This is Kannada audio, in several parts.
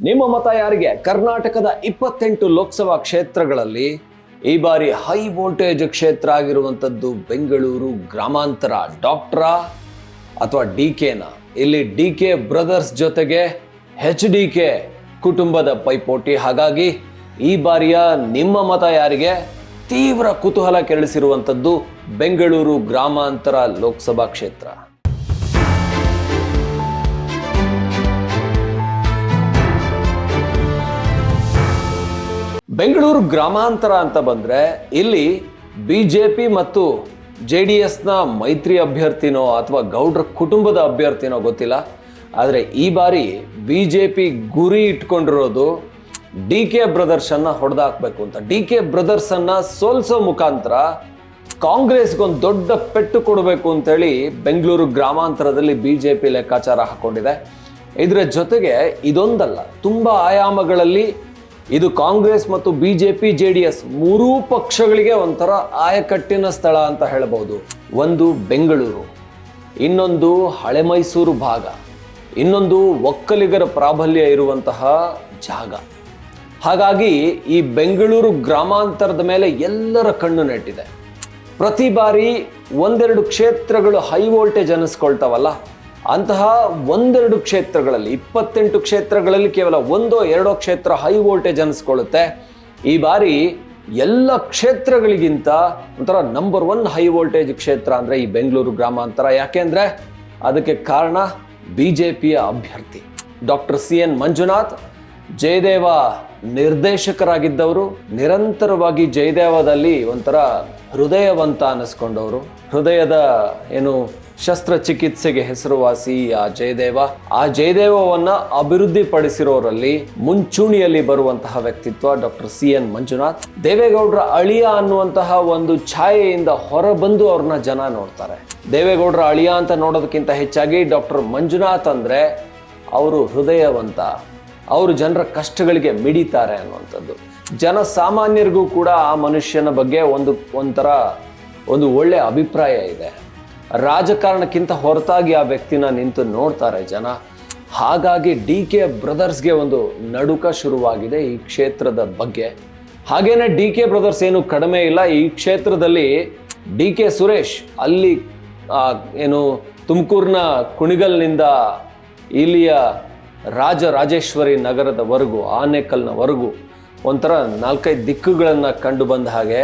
ನಿಮ್ಮ ಮತ ಯಾರಿಗೆ? ಕರ್ನಾಟಕದ ಇಪ್ಪತ್ತೆಂಟು ಲೋಕಸಭಾ ಕ್ಷೇತ್ರಗಳಲ್ಲಿ ಈ ಬಾರಿ ಹೈ ವೋಲ್ಟೇಜ್ ಕ್ಷೇತ್ರ ಆಗಿರುವಂಥದ್ದು ಬೆಂಗಳೂರು ಗ್ರಾಮಾಂತರ. ಡಾಕ್ಟ್ರಾ ಅಥವಾ ಡಿ ಕೆನ? ಇಲ್ಲಿ ಡಿ ಕೆ ಬ್ರದರ್ಸ್ ಜೊತೆಗೆ ಹೆಚ್ ಡಿ ಕೆ ಕುಟುಂಬದ ಪೈಪೋಟಿ. ಹಾಗಾಗಿ ಈ ಬಾರಿಯ ನಿಮ್ಮ ಮತ ಯಾರಿಗೆ? ತೀವ್ರ ಕುತೂಹಲ ಕೆರಳಿಸಿರುವಂಥದ್ದು ಬೆಂಗಳೂರು ಗ್ರಾಮಾಂತರ ಲೋಕಸಭಾ ಕ್ಷೇತ್ರ. ಬೆಂಗಳೂರು ಗ್ರಾಮಾಂತರ ಅಂತ ಬಂದರೆ ಇಲ್ಲಿ ಬಿ ಜೆ ಪಿ ಮತ್ತು ಜೆ ಡಿ ಎಸ್ನ ಮೈತ್ರಿ ಅಭ್ಯರ್ಥಿನೋ ಅಥವಾ ಗೌಡ್ರ ಕುಟುಂಬದ ಅಭ್ಯರ್ಥಿನೋ ಗೊತ್ತಿಲ್ಲ. ಆದರೆ ಈ ಬಾರಿ ಬಿ ಜೆ ಪಿ ಗುರಿ ಇಟ್ಕೊಂಡಿರೋದು ಡಿ ಕೆ ಬ್ರದರ್ಸನ್ನು ಹೊಡೆದಾಕ್ಬೇಕು ಅಂತ. ಡಿ ಕೆ ಬ್ರದರ್ಸನ್ನು ಸೋಲ್ಸೋ ಮುಖಾಂತರ ಕಾಂಗ್ರೆಸ್ಗೊಂದು ದೊಡ್ಡ ಪೆಟ್ಟು ಕೊಡಬೇಕು ಅಂತೇಳಿ ಬೆಂಗಳೂರು ಗ್ರಾಮಾಂತರದಲ್ಲಿ ಬಿ ಜೆ ಪಿ ಲೆಕ್ಕಾಚಾರ ಹಾಕ್ಕೊಂಡಿದೆ ಇದರ ಜೊತೆಗೆ ಇದೊಂದಲ್ಲ, ತುಂಬ ಆಯಾಮಗಳಲ್ಲಿ ಇದು ಕಾಂಗ್ರೆಸ್ ಮತ್ತು ಬಿಜೆಪಿ ಜೆ ಡಿ ಎಸ್ ಮೂರೂ ಪಕ್ಷಗಳಿಗೆ ಒಂಥರ ಆಯಕಟ್ಟಿನ ಸ್ಥಳ ಅಂತ ಹೇಳಬಹುದು. ಒಂದು ಬೆಂಗಳೂರು, ಇನ್ನೊಂದು ಹಳೆ ಮೈಸೂರು ಭಾಗ, ಇನ್ನೊಂದು ಒಕ್ಕಲಿಗರ ಪ್ರಾಬಲ್ಯ ಇರುವಂತಹ ಜಾಗ. ಹಾಗಾಗಿ ಈ ಬೆಂಗಳೂರು ಗ್ರಾಮಾಂತರದ ಮೇಲೆ ಎಲ್ಲರ ಕಣ್ಣು ನೆಟ್ಟಿದೆ. ಪ್ರತಿ ಬಾರಿ ಒಂದೆರಡು ಕ್ಷೇತ್ರಗಳು ಹೈ ವೋಲ್ಟೇಜ್ ಅನ್ನಿಸ್ಕೊಳ್ತಾವಲ್ಲ ಅಂತಹ ಒಂದೆರಡು ಕ್ಷೇತ್ರಗಳಲ್ಲಿ, ಇಪ್ಪತ್ತೆಂಟು ಕ್ಷೇತ್ರಗಳಲ್ಲಿ ಕೇವಲ ಒಂದೋ ಎರಡೋ ಕ್ಷೇತ್ರ ಹೈ ವೋಲ್ಟೇಜ್ ಅನ್ನಿಸ್ಕೊಳ್ಳುತ್ತೆ ಈ ಬಾರಿ ಎಲ್ಲ ಕ್ಷೇತ್ರಗಳಿಗಿಂತ ಒಂಥರ ನಂಬರ್ ಒನ್ ಹೈ ವೋಲ್ಟೇಜ್ ಕ್ಷೇತ್ರ ಅಂದರೆ ಈ ಬೆಂಗಳೂರು ಗ್ರಾಮಾಂತರ. ಯಾಕೆಂದರೆ ಅದಕ್ಕೆ ಕಾರಣ ಬಿ ಜೆ ಪಿಯ ಅಭ್ಯರ್ಥಿ doctor C N Manjunath. Jayadeva ನಿರ್ದೇಶಕರಾಗಿದ್ದವರು, ನಿರಂತರವಾಗಿ ಜಯದೇವದಲ್ಲಿ ಒಂಥರ ಹೃದಯವಂತ ಅನ್ನಿಸ್ಕೊಂಡವರು. ಹೃದಯದ ಏನು ಶಸ್ತ್ರಚಿಕಿತ್ಸೆಗೆ ಹೆಸರುವಾಸಿ ಆ ಜಯದೇವ. ಆ ಜಯದೇವವನ್ನ ಅಭಿವೃದ್ಧಿ ಪಡಿಸಿರೋರಲ್ಲಿ ಮುಂಚೂಣಿಯಲ್ಲಿ ಬರುವಂತಹ ವ್ಯಕ್ತಿತ್ವ ಡಾಕ್ಟರ್ ಸಿ ಎನ್ ಮಂಜುನಾಥ್. ದೇವೇಗೌಡರ ಅಳಿಯ ಅನ್ನುವಂತಹ ಒಂದು ಛಾಯೆಯಿಂದ ಹೊರಬಂದು ಅವ್ರನ್ನ ಜನ ನೋಡ್ತಾರೆ. ದೇವೇಗೌಡರ ಅಳಿಯ ಅಂತ ನೋಡೋದಕ್ಕಿಂತ ಹೆಚ್ಚಾಗಿ ಡಾಕ್ಟರ್ ಮಂಜುನಾಥ್ ಅಂದ್ರೆ ಅವರು ಹೃದಯವಂತ. ಅವರು ಜನರ ಕಷ್ಟಗಳಿಗೆ ಮಿಡಿತಾರೆ ಅನ್ನುವಂಥದ್ದು. ಜನಸಾಮಾನ್ಯರಿಗೂ ಕೂಡ ಆ ಮನುಷ್ಯನ ಬಗ್ಗೆ ಒಂದು, ಒಂಥರ ಒಂದು ಒಳ್ಳೆಯ ಅಭಿಪ್ರಾಯ ಇದೆ. ರಾಜಕಾರಣಕ್ಕಿಂತ ಹೊರತಾಗಿ ಆ ವ್ಯಕ್ತಿನ ನಿಂತು ನೋಡ್ತಾರೆ ಜನ. ಹಾಗಾಗಿ ಡಿ ಕೆ ಬ್ರದರ್ಸ್ಗೆ ಒಂದು ನಡುಕ ಶುರುವಾಗಿದೆ ಈ ಕ್ಷೇತ್ರದ ಬಗ್ಗೆ. ಹಾಗೇನೆ ಡಿ ಕೆ ಬ್ರದರ್ಸ್ ಏನು ಕಡಿಮೆ ಇಲ್ಲ, ಈ ಕ್ಷೇತ್ರದಲ್ಲಿ ಡಿ ಕೆ ಸುರೇಶ್ ಅಲ್ಲಿ ಏನು ತುಮಕೂರಿನ ಕುಣಿಗಲ್ನಿಂದ ಇಲ್ಲಿಯ ರಾಜರಾಜೇಶ್ವರಿ ನಗರದವರೆಗೂ, ಆನೇಕಲ್ನವರೆಗೂ ಒಂಥರ ನಾಲ್ಕೈದು ದಿಕ್ಕುಗಳನ್ನು ಕಂಡು ಬಂದ ಹಾಗೆ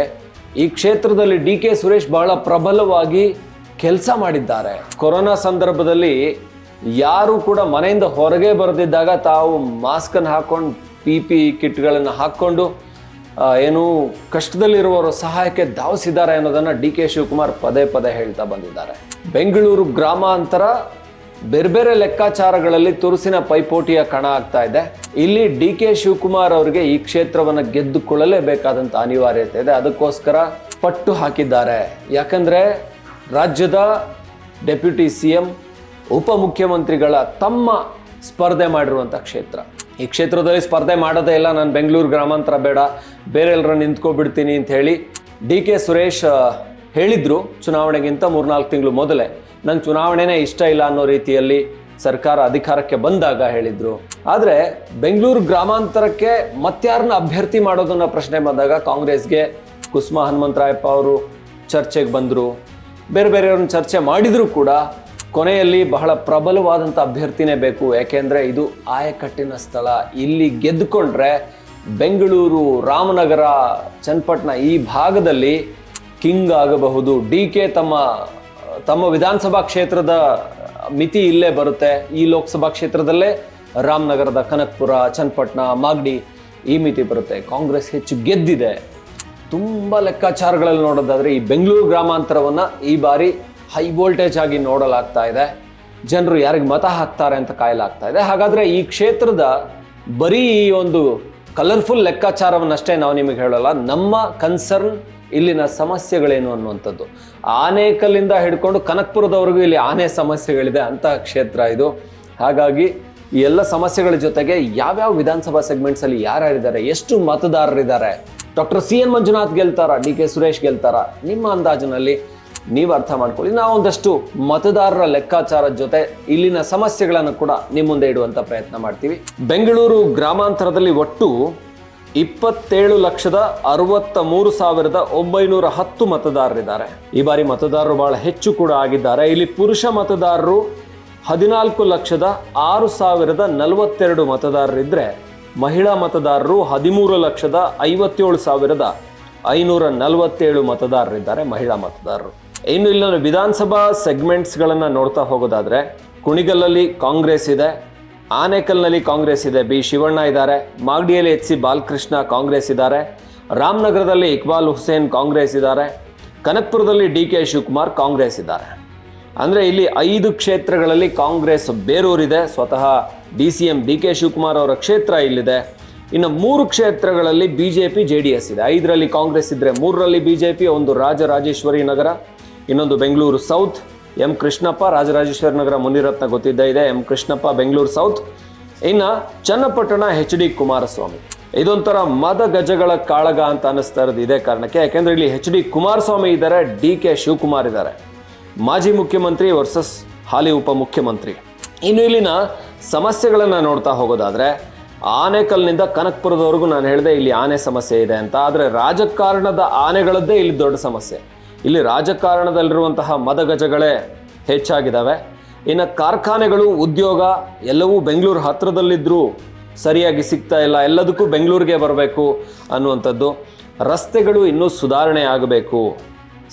ಈ ಕ್ಷೇತ್ರದಲ್ಲಿ ಡಿ ಕೆ ಸುರೇಶ್ ಬಹಳ ಪ್ರಬಲವಾಗಿ ಕೆಲಸ ಮಾಡಿದ್ದಾರೆ. ಕೊರೋನಾ ಸಂದರ್ಭದಲ್ಲಿ ಯಾರು ಕೂಡ ಮನೆಯಿಂದ ಹೊರಗೆ ಬರೆದಿದ್ದಾಗ ತಾವು ಮಾಸ್ಕನ್ನು ಹಾಕ್ಕೊಂಡು ಪಿ ಪಿ ಕಿಟ್ಗಳನ್ನು ಹಾಕ್ಕೊಂಡು ಏನು ಕಷ್ಟದಲ್ಲಿರುವವರು ಸಹಾಯಕ್ಕೆ ಧಾವಿಸಿದ್ದಾರೆ ಅನ್ನೋದನ್ನು ಡಿ ಕೆ ಶಿವಕುಮಾರ್ ಪದೇ ಪದೇ ಹೇಳ್ತಾ ಬಂದಿದ್ದಾರೆ. ಬೆಂಗಳೂರು ಗ್ರಾಮಾಂತರ ಬೇರೆ ಬೇರೆ ಲೆಕ್ಕಾಚಾರಗಳಲ್ಲಿ ತುರುಸಿನ ಪೈಪೋಟಿಯ ಕಣ ಆಗ್ತಾ ಇದೆ. ಇಲ್ಲಿ ಡಿ ಕೆ ಶಿವಕುಮಾರ್ ಅವರಿಗೆ ಈ ಕ್ಷೇತ್ರವನ್ನು ಗೆದ್ದುಕೊಳ್ಳಲೇಬೇಕಾದಂತ ಅನಿವಾರ್ಯತೆ ಇದೆ. ಅದಕ್ಕೋಸ್ಕರ ಪಟ್ಟು ಹಾಕಿದ್ದಾರೆ. ಯಾಕಂದ್ರೆ ರಾಜ್ಯದ ಡೆಪ್ಯೂಟಿ ಸಿ ಎಂ ಉಪಮುಖ್ಯಮಂತ್ರಿಗಳ ತಮ್ಮ ಸ್ಪರ್ಧೆ ಮಾಡಿರುವಂಥ ಕ್ಷೇತ್ರ. ಈ ಕ್ಷೇತ್ರದಲ್ಲಿ ಸ್ಪರ್ಧೆ ಮಾಡೋದೇ ಇಲ್ಲ. ನಾನು ಬೆಂಗಳೂರು ಗ್ರಾಮಾಂತರ ಬೇಡ. ಬೇರೆ ಎಲ್ಲರ ನಿಂತ್ಕೊಬಿಡ್ತೀನಿ ಅಂತ ಹೇಳಿ ಡಿ ಕೆ ಸುರೇಶ್ ಹೇಳಿದ್ರು ಚುನಾವಣೆಗಿಂತ ಮೂರ್ನಾಲ್ಕು ತಿಂಗಳು ಮೊದಲೇ. ನಂಗೆ ಚುನಾವಣೆನೇ ಇಷ್ಟ ಇಲ್ಲ ಅನ್ನೋ ರೀತಿಯಲ್ಲಿ ಸರ್ಕಾರ ಅಧಿಕಾರಕ್ಕೆ ಬಂದಾಗ ಹೇಳಿದ್ರು. ಆದರೆ ಬೆಂಗಳೂರು ಗ್ರಾಮಾಂತರಕ್ಕೆ ಮತ್ಯಾರನ್ನ ಅಭ್ಯರ್ಥಿ ಮಾಡೋದನ್ನ ಪ್ರಶ್ನೆ ಬಂದಾಗ ಕಾಂಗ್ರೆಸ್ಗೆ ಕುಸುಮಾ ಹನುಮಂತರಾಯಪ್ಪ ಅವರು ಚರ್ಚೆಗೆ ಬಂದರು. ಬೇರೆ ಬೇರೆಯವ್ರನ್ನ ಚರ್ಚೆ ಮಾಡಿದರೂ ಕೂಡ ಕೊನೆಯಲ್ಲಿ ಬಹಳ ಪ್ರಬಲವಾದಂಥ ಅಭ್ಯರ್ಥಿನೇ ಬೇಕು. ಯಾಕೆಂದರೆ ಇದು ಆಯಕಟ್ಟಿನ ಸ್ಥಳ. ಇಲ್ಲಿ ಗೆದ್ದುಕೊಂಡ್ರೆ ಬೆಂಗಳೂರು, ರಾಮನಗರ, ಚನ್ನಪಟ್ಟಣ ಈ ಭಾಗದಲ್ಲಿ ಕಿಂಗ್ ಆಗಬಹುದು. ಡಿ ಕೆ ತಮ್ಮ ತಮ್ಮ ವಿಧಾನಸಭಾ ಕ್ಷೇತ್ರದ ಮಿತಿ ಇಲ್ಲೇ ಬರುತ್ತೆ. ಈ ಲೋಕಸಭಾ ಕ್ಷೇತ್ರದಲ್ಲೇ ರಾಮನಗರದ ಕನಕಪುರ, ಚನ್ನಪಟ್ಟಣ, ಮಾಗಡಿ ಈ ಮಿತಿ ಬರುತ್ತೆ. ಕಾಂಗ್ರೆಸ್ ಹೆಚ್ಚು ಗೆದ್ದಿದೆ. ತುಂಬ ಲೆಕ್ಕಾಚಾರಗಳಲ್ಲಿ ನೋಡೋದಾದರೆ ಈ ಬೆಂಗಳೂರು ಗ್ರಾಮಾಂತರವನ್ನು ಈ ಬಾರಿ ಹೈ ವೋಲ್ಟೇಜ್ ಆಗಿ ನೋಡಲಾಗ್ತಾ ಇದೆ. ಜನರು ಯಾರಿಗೆ ಮತ ಹಾಕ್ತಾರೆ ಅಂತ ಕಾಯಲಾಗ್ತಾ ಇದೆ. ಹಾಗಾದರೆ ಈ ಕ್ಷೇತ್ರದ ಬರೀ ಒಂದು ಕಲರ್ಫುಲ್ ಲೆಕ್ಕಾಚಾರವನ್ನಷ್ಟೇ ನಾವು ನಿಮಗೆ ಹೇಳಲ್ಲ, ನಮ್ಮ ಕನ್ಸರ್ನ್ ಇಲ್ಲಿನ ಸಮಸ್ಯೆಗಳೇನು ಅನ್ನುವಂಥದ್ದು. ಆನೇಕಲ್ಲಿಂದ ಹಿಡ್ಕೊಂಡು ಕನಕ್ಪುರದವರೆಗೂ ಇಲ್ಲಿ ಆನೆ ಸಮಸ್ಯೆಗಳಿದೆ ಅಂತಹ ಕ್ಷೇತ್ರ ಇದು. ಹಾಗಾಗಿ ಈ ಎಲ್ಲ ಸಮಸ್ಯೆಗಳ ಜೊತೆಗೆ ಯಾವ್ಯಾವ ವಿಧಾನಸಭಾ ಸೆಗ್ಮೆಂಟ್ಸ್ ಅಲ್ಲಿ ಯಾರ್ಯಾರಿದ್ದಾರೆ ಎಷ್ಟು ಮತದಾರರಿದ್ದಾರೆ, ಡಾಕ್ಟರ್ ಸಿ ಎನ್ ಮಂಜುನಾಥ್ ಗೆಲ್ತಾರ, ಡಿ ಕೆ ಸುರೇಶ್ ಗೆಲ್ತಾರ, ನಿಮ್ಮ ಅಂದಾಜಿನಲ್ಲಿ ನೀವು ಅರ್ಥ ಮಾಡ್ಕೊಳ್ಳಿ. ನಾವು ಒಂದಷ್ಟು ಮತದಾರರ ಲೆಕ್ಕಾಚಾರದ ಜೊತೆ ಇಲ್ಲಿನ ಸಮಸ್ಯೆಗಳನ್ನು ಕೂಡ ನಿಮ್ಮ ಮುಂದೆ ಇಡುವಂತ ಪ್ರಯತ್ನ ಮಾಡ್ತೀವಿ. ಬೆಂಗಳೂರು ಗ್ರಾಮಾಂತರದಲ್ಲಿ ಒಟ್ಟು ಇಪ್ಪತ್ತೇಳು ಲಕ್ಷದ ಅರವತ್ತ ಮೂರು ಸಾವಿರದ ಒಂಬೈನೂರ ಹತ್ತು ಮತದಾರರಿದ್ದಾರೆ. ಈ ಬಾರಿ ಮತದಾರರು ಬಹಳ ಹೆಚ್ಚು ಕೂಡ ಆಗಿದ್ದಾರೆ. ಇಲ್ಲಿ ಪುರುಷ ಮತದಾರರು ಹದಿನಾಲ್ಕು ಲಕ್ಷದ ಆರು ಸಾವಿರದ ನಲವತ್ತೆರಡು ಮತದಾರರಿದ್ದರೆ ಮಹಿಳಾ ಮತದಾರರು ಹದಿಮೂರು ಲಕ್ಷದ ಐವತ್ತೇಳು ಸಾವಿರದ ಐನೂರ ನಲವತ್ತೇಳು ಮತದಾರರಿದ್ದಾರೆ ಮಹಿಳಾ ಮತದಾರರು. ಇನ್ನು ಇಲ್ಲಿನ ವಿಧಾನಸಭಾ ಸೆಗ್ಮೆಂಟ್ಸ್ಗಳನ್ನು ನೋಡ್ತಾ ಹೋಗೋದಾದ್ರೆ ಕುಣಿಗಲ್ಲಲ್ಲಿ ಕಾಂಗ್ರೆಸ್ ಇದೆ, ಆನೇಕಲ್ನಲ್ಲಿ ಕಾಂಗ್ರೆಸ್ ಇದೆ, ಬಿ ಶಿವಣ್ಣ ಇದ್ದಾರೆ, ಮಾಗಡಿಯಲ್ಲಿ ಎಚ್ ಸಿ ಬಾಲಕೃಷ್ಣ ಕಾಂಗ್ರೆಸ್ ಇದ್ದಾರೆ, ರಾಮನಗರದಲ್ಲಿ ಇಕ್ಬಾಲ್ ಹುಸೇನ್ ಕಾಂಗ್ರೆಸ್ ಇದ್ದಾರೆ, ಕನಕ್ಪುರದಲ್ಲಿ ಡಿ ಕೆ ಶಿವಕುಮಾರ್ ಕಾಂಗ್ರೆಸ್ ಇದ್ದಾರೆ. ಅಂದರೆ ಇಲ್ಲಿ ಐದು ಕ್ಷೇತ್ರಗಳಲ್ಲಿ ಕಾಂಗ್ರೆಸ್ ಬೇರೂರಿದೆ, ಸ್ವತಃ D C M D K Shivakumar ಅವರ ಕ್ಷೇತ್ರ ಇಲ್ಲಿದೆ. ಇನ್ನು ಮೂರು ಕ್ಷೇತ್ರಗಳಲ್ಲಿ B J P J D S ಇದೆ. ಐದರಲ್ಲಿ ಕಾಂಗ್ರೆಸ್ ಇದ್ದರೆ ಮೂರರಲ್ಲಿ ಬಿ ಜೆ ಪಿ, ಒಂದು ರಾಜರಾಜೇಶ್ವರಿ ನಗರ ಇನ್ನೊಂದು ಬೆಂಗಳೂರು ಸೌತ್. ಎಂ ಕೃಷ್ಣಪ್ಪ, ರಾಜರಾಜೇಶ್ವರಿ ನಗರ ಮುನಿರತ್ನ ಗೊತ್ತಿದ್ದ ಇದೆ. M Krishnappa, Bengaluru south. ಇನ್ನು ಚನ್ನಪಟ್ಟಣ ಎಚ್ ಡಿ ಕುಮಾರಸ್ವಾಮಿ. ಇದೊಂಥರ ಮದ ಗಜಗಳ ಕಾಳಗ ಅಂತ ಅನ್ನಿಸ್ತಾ ಇರೋದು ಇದೇ ಕಾರಣಕ್ಕೆ. ಯಾಕೆಂದ್ರೆ ಇಲ್ಲಿ ಎಚ್ ಡಿ ಕುಮಾರಸ್ವಾಮಿ ಇದ್ದಾರೆ, ಡಿ ಕೆ ಶಿವಕುಮಾರ್ ಇದ್ದಾರೆ. ಮಾಜಿ ಮುಖ್ಯಮಂತ್ರಿ ವರ್ಸಸ್ ಹಾಲಿ ಉಪಮುಖ್ಯಮಂತ್ರಿ ಇನ್ನು ಇಲ್ಲಿನ ಸಮಸ್ಯೆಗಳನ್ನು ನೋಡ್ತಾ ಹೋಗೋದಾದ್ರೆ ಆನೆಕಲ್ನಿಂದ ಕನಕ್ಪುರದವರೆಗೂ ನಾನು ಹೇಳಿದೆ ಇಲ್ಲಿ ಆನೆ ಸಮಸ್ಯೆ ಇದೆ ಅಂತ. ಆದರೆ ರಾಜಕಾರಣದ ಆನೆಗಳದ್ದೇ ಇಲ್ಲಿ ದೊಡ್ಡ ಸಮಸ್ಯೆ. ಇಲ್ಲಿ ರಾಜಕಾರಣದಲ್ಲಿರುವಂತಹ ಮದಗಜಗಳೇ ಹೆಚ್ಚಾಗಿದ್ದಾವೆ. ಇನ್ನು ಕಾರ್ಖಾನೆಗಳು, ಉದ್ಯೋಗ ಎಲ್ಲವೂ ಬೆಂಗಳೂರು ಹತ್ತಿರದಲ್ಲಿದ್ದರೂ ಸರಿಯಾಗಿ ಸಿಗ್ತಾ ಇಲ್ಲ. ಎಲ್ಲದಕ್ಕೂ ಬೆಂಗಳೂರಿಗೆ ಬರಬೇಕು ಅನ್ನುವಂಥದ್ದು. ರಸ್ತೆಗಳು ಇನ್ನೂ ಸುಧಾರಣೆ ಆಗಬೇಕು.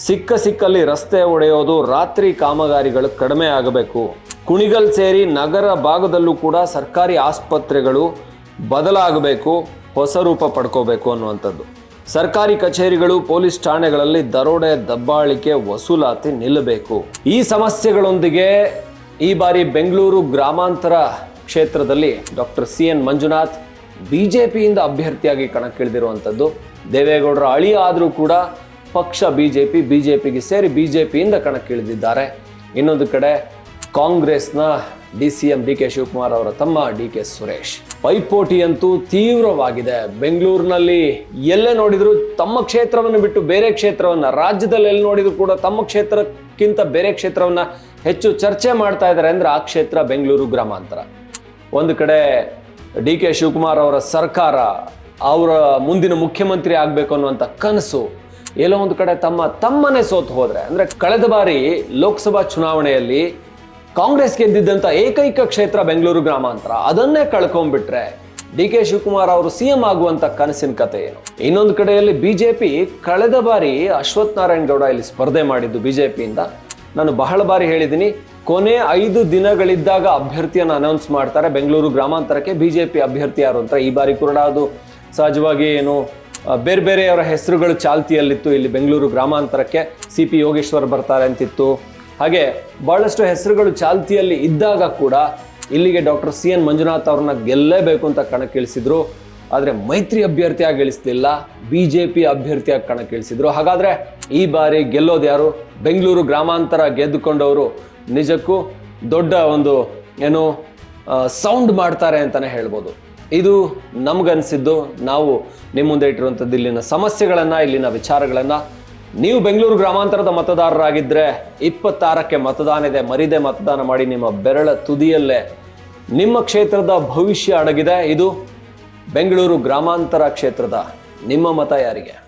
ಸಿಕ್ಕ ಸಿಕ್ಕಲ್ಲಿ ರಸ್ತೆ ಒಡೆಯೋದು ರಾತ್ರಿ ಕಾಮಗಾರಿಗಳು ಕಡಿಮೆ ಆಗಬೇಕು. ಕುಣಿಗಲ್ ಸೇರಿ ನಗರ ಭಾಗದಲ್ಲೂ ಕೂಡ ಸರ್ಕಾರಿ ಆಸ್ಪತ್ರೆಗಳು ಬದಲಾಗಬೇಕು, ಹೊಸ ರೂಪ ಪಡ್ಕೋಬೇಕು ಅನ್ನುವಂಥದ್ದು. ಸರ್ಕಾರಿ ಕಚೇರಿಗಳು, ಪೊಲೀಸ್ ಠಾಣೆಗಳಲ್ಲಿ ದರೋಡೆ, ದಬ್ಬಾಳಿಕೆ, ವಸೂಲಾತಿ ನಿಲ್ಲಬೇಕು. ಈ ಸಮಸ್ಯೆಗಳೊಂದಿಗೆ ಈ ಬಾರಿ ಬೆಂಗಳೂರು ಗ್ರಾಮಾಂತರ ಕ್ಷೇತ್ರದಲ್ಲಿ ಡಾಕ್ಟರ್ ಸಿ ಎನ್ ಮಂಜುನಾಥ್ ಬಿಜೆಪಿಯಿಂದ ಅಭ್ಯರ್ಥಿಯಾಗಿ ಕಣಕ್ಕಿಳಿದಿರುವಂಥದ್ದು. ದೇವೇಗೌಡರ ಅಳಿ ಆದರೂ ಕೂಡ ಪಕ್ಷ ಬಿಜೆಪಿ, ಬಿಜೆಪಿಗೆ ಸೇರಿ ಬಿಜೆಪಿಯಿಂದ ಕಣಕ್ಕಿಳಿದಿದ್ದಾರೆ. ಇನ್ನೊಂದು ಕಡೆ ಕಾಂಗ್ರೆಸ್ನ D C M D K Shivakumar ಅವರ ತಮ್ಮ ಡಿ ಕೆ ಸುರೇಶ್. ಪೈಪೋಟಿ ಅಂತೂ ತೀವ್ರವಾಗಿದೆ. ಬೆಂಗಳೂರಿನಲ್ಲಿ ಎಲ್ಲೇ ನೋಡಿದರೂ ತಮ್ಮ ಕ್ಷೇತ್ರವನ್ನು ಬಿಟ್ಟು ಬೇರೆ ಕ್ಷೇತ್ರವನ್ನ, ರಾಜ್ಯದಲ್ಲಿ ಎಲ್ಲಿ ನೋಡಿದ್ರು ಕೂಡ ತಮ್ಮ ಕ್ಷೇತ್ರಕ್ಕಿಂತ ಬೇರೆ ಕ್ಷೇತ್ರವನ್ನ ಹೆಚ್ಚು ಚರ್ಚೆ ಮಾಡ್ತಾ ಇದ್ದಾರೆ ಅಂದ್ರೆ ಆ ಕ್ಷೇತ್ರ ಬೆಂಗಳೂರು ಗ್ರಾಮಾಂತರ. ಒಂದು ಕಡೆ ಡಿ ಕೆ ಶಿವಕುಮಾರ್ ಅವರ ಸರ್ಕಾರ, ಅವರ ಮುಂದಿನ ಮುಖ್ಯಮಂತ್ರಿ ಆಗಬೇಕು ಅನ್ನುವಂಥ ಕನಸು, ಎಲ್ಲೋ ಒಂದು ಕಡೆ ತಮ್ಮ ತಮ್ಮನೇ ಸೋತು ಹೋದರೆ. ಅಂದ್ರೆ ಕಳೆದ ಬಾರಿ ಲೋಕಸಭಾ ಚುನಾವಣೆಯಲ್ಲಿ ಕಾಂಗ್ರೆಸ್ ಗೆದ್ದಿದ್ದಂತ ಏಕೈಕ ಕ್ಷೇತ್ರ ಬೆಂಗಳೂರು ಗ್ರಾಮಾಂತರ. ಅದನ್ನೇ ಕಳ್ಕೊಂಡ್ಬಿಟ್ರೆ ಡಿ ಕೆ ಶಿವಕುಮಾರ್ ಅವರು ಸಿಎಂ ಆಗುವಂತ ಕನಸಿನ ಕತೆ ಏನು? ಇನ್ನೊಂದು ಕಡೆಯಲ್ಲಿ ಬಿಜೆಪಿ ಕಳೆದ ಬಾರಿ ಅಶ್ವಥ್ ನಾರಾಯಣ್ ಗೌಡ ಇಲ್ಲಿ ಸ್ಪರ್ಧೆ ಮಾಡಿದ್ದು ಬಿಜೆಪಿಯಿಂದ. ನಾನು ಬಹಳ ಬಾರಿ ಹೇಳಿದ್ದೀನಿ, ಕೊನೆ ಐದು ದಿನಗಳಿದ್ದಾಗ ಅಭ್ಯರ್ಥಿಯನ್ನು ಅನೌನ್ಸ್ ಮಾಡ್ತಾರೆ ಬೆಂಗಳೂರು ಗ್ರಾಮಾಂತರಕ್ಕೆ. ಬಿಜೆಪಿ ಅಭ್ಯರ್ಥಿ ಯಾರು ಅಂತ ಈ ಬಾರಿ ಕೂಡ ಅದು ಸಹಜವಾಗಿ ಏನು ಬೇರೆ ಬೇರೆಯವರ ಹೆಸರುಗಳು ಚಾಲ್ತಿಯಲ್ಲಿತ್ತು ಇಲ್ಲಿ ಬೆಂಗಳೂರು ಗ್ರಾಮಾಂತರಕ್ಕೆ. ಸಿ ಪಿ ಯೋಗೇಶ್ವರ್ ಬರ್ತಾರೆ ಅಂತಿತ್ತು. ಹಾಗೆ ಬಹಳಷ್ಟು ಹೆಸರುಗಳು ಚಾಲ್ತಿಯಲ್ಲಿ ಇದ್ದಾಗ ಕೂಡ ಇಲ್ಲಿಗೆ ಡಾಕ್ಟರ್ ಸಿ ಎನ್ ಮಂಜುನಾಥ್ ಅವ್ರನ್ನ ಗೆಲ್ಲೇಬೇಕು ಅಂತ ಕಣಕ್ಕಿಳಿಸಿದ್ರು ಆದರೆ ಮೈತ್ರಿ ಅಭ್ಯರ್ಥಿಯಾಗಿ ಇಳಿಸ್ಲಿಲ್ಲ ಬಿ ಜೆ ಪಿ ಅಭ್ಯರ್ಥಿಯಾಗಿ ಕಣಕ್ಕಿಳಿಸಿದ್ರು ಹಾಗಾದರೆ ಈ ಬಾರಿ ಗೆಲ್ಲೋದು ಯಾರು? ಬೆಂಗಳೂರು ಗ್ರಾಮಾಂತರ ಗೆದ್ದುಕೊಂಡವರು ನಿಜಕ್ಕೂ ದೊಡ್ಡ ಒಂದು, ಏನು ಸೌಂಡ್ ಮಾಡ್ತಾರೆ ಅಂತಲೇ ಹೇಳ್ಬೋದು. ಇದು ನಮಗನ್ಸಿದ್ದು. ನಾವು ನಿಮ್ಮ ಮುಂದೆ ಇಟ್ಟಿರುವಂಥದ್ದು ಇಲ್ಲಿನ ಸಮಸ್ಯೆಗಳನ್ನು, ಇಲ್ಲಿನ ವಿಚಾರಗಳನ್ನು ನೀವು ಬೆಂಗಳೂರು ಗ್ರಾಮಾಂತರದ ಮತದಾರರಾಗಿದ್ದರೆ ಇಪ್ಪತ್ತಾರಕ್ಕೆ ಮತದಾನ ಇದೆ, ಮರಿದೆ ಮತದಾನ ಮಾಡಿ ನಿಮ್ಮ ಬೆರಳ ತುದಿಯಲ್ಲೇ. ನಿಮ್ಮ ಕ್ಷೇತ್ರದ ಭವಿಷ್ಯ ಅಡಗಿದೆ. ಇದು ಬೆಂಗಳೂರು ಗ್ರಾಮಾಂತರ ಕ್ಷೇತ್ರದ ನಿಮ್ಮ ಮತ ಯಾರಿಗೆ?